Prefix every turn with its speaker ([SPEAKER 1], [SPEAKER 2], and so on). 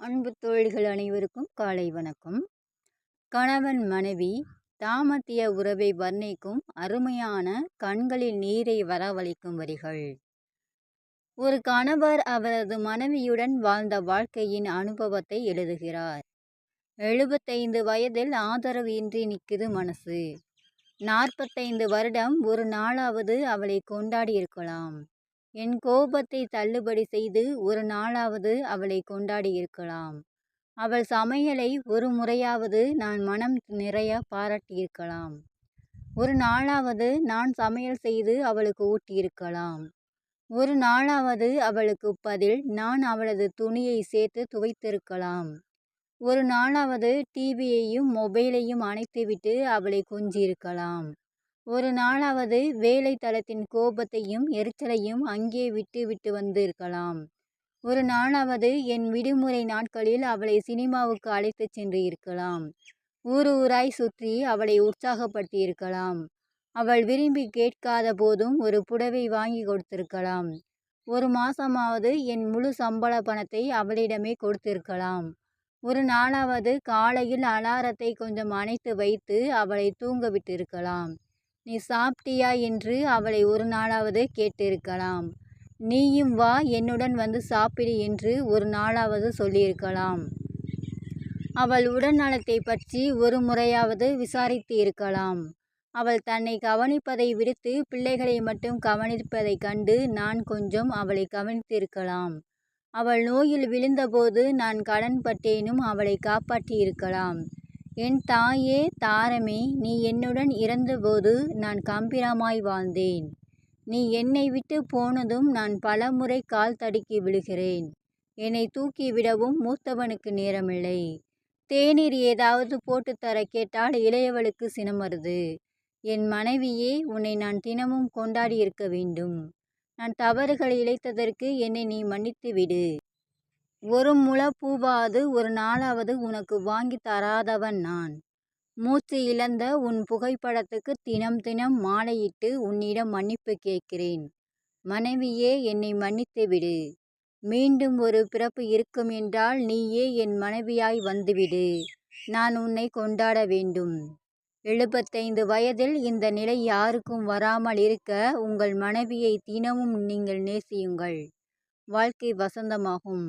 [SPEAKER 1] அன்பு தோழிகள் அனைவருக்கும் காலை வணக்கம். கணவன் மனைவி தாமத்திய உறவை வர்ணிக்கும் அருமையான கண்களில் நீரை வரவழைக்கும் வரிகள். ஒரு கணவர் அவரது மனைவியுடன் வாழ்ந்த வாழ்க்கையின் அனுபவத்தை எழுதுகிறார். எழுபத்தைந்து வயதில் ஆதரவு இன்றி நிற்குது மனசு. நாற்பத்தைந்து வருடம் ஒரு நாளாவது அவளை கொண்டாடி இருக்கலாம். என் கோபத்தை தள்ளுபடி செய்து ஒரு நாளாவது அவளை கொண்டாடியிருக்கலாம். அவள் சமையலை ஒரு முறையாவது நான் மனம் நிறைய பாராட்டியிருக்கலாம். ஒரு நாளாவது நான் சமையல் செய்து அவளுக்கு ஊட்டியிருக்கலாம். ஒரு நாளாவது அவளுக்கு பதில் நான் அவளது துணியை சேர்த்து துவைத்திருக்கலாம். ஒரு நாளாவது டிவியையும் மொபைலையும் அணைத்துவிட்டு அவளை கொஞ்சியிருக்கலாம். ஒரு நாளாவது வேலை தளத்தின் கோபத்தையும் எரிச்சலையும் அங்கே விட்டு விட்டு வந்திருக்கலாம். ஒரு நாளாவது என் விடுமுறை நாட்களில் அவளை சினிமாவுக்கு அழைத்துச் சென்று இருக்கலாம். ஊர் ஊராய் சுற்றி அவளை உற்சாகப்படுத்தி இருக்கலாம் அவள் விரும்பி கேட்காத போதும் ஒரு புடவை வாங்கி கொடுத்திருக்கலாம். ஒரு மாசமாவது என் முழு சம்பள பணத்தை அவளிடமே கொடுத்திருக்கலாம். ஒரு நாளாவது காலையில் அலாரத்தை கொஞ்சம் அணைத்து வைத்து அவளை தூங்க விட்டிருக்கலாம். நீ சாப்பிட்டியா என்று அவளை ஒரு நாளாவது கேட்டிருக்கலாம். நீயும் வா என்னுடன் வந்து சாப்பிடு என்று ஒரு நாளாவது சொல்லியிருக்கலாம். அவள் உடல் நலத்தை பற்றி ஒரு முறையாவது விசாரித்து இருக்கலாம் அவள் தன்னை கவனிப்பதை விடுத்து பிள்ளைகளை மட்டும் கவனிப்பதை கண்டு நான் கொஞ்சம் அவளை கவனித்திருக்கலாம். அவள் நோயில் விழுந்தபோது நான் கடன்பட்டேனும் அவளை காப்பாற்றியிருக்கலாம். என் தாயே தாரமே நீ என்னுடன் இறந்தபோது நான் கம்பீரமாய் வாழ்ந்தேன். நீ என்னை விட்டு போனதும் நான் பலமுறை கால் தடுக்கி விழுகிறேன். என்னை தூக்கி விடவும் மூத்தவனுக்கு நேரமில்லை. தேநீர் ஏதாவது போட்டு தர கேட்டால் இளையவளுக்கு சினம் வருது என் மனைவியே உன்னை நான் தினமும் கொண்டாடி இருக்க வேண்டும். நான் தவறுகளை இழைத்ததற்கு என்னை நீ மன்னித்து விடு. ஒரு முழ ஒரு நாளாவது உனக்கு வாங்கி தராதவன் நான். மூச்சு இழந்த உன் புகைப்படத்துக்கு தினம் தினம் மாலையிட்டு உன்னிடம் மன்னிப்பு கேட்கிறேன். மனைவியே என்னை மன்னித்து விடு. மீண்டும் ஒரு பிறப்பு இருக்கும் என்றால் நீயே என் மனைவியாய் வந்துவிடு. நான் உன்னை கொண்டாட வேண்டும். எழுபத்தைந்து வயதில் இந்த நிலை யாருக்கும் வராமல் இருக்க உங்கள் மனைவியை தினமும் நீங்கள் நேசியுங்கள். வாழ்க்கை வசந்தமாகும்.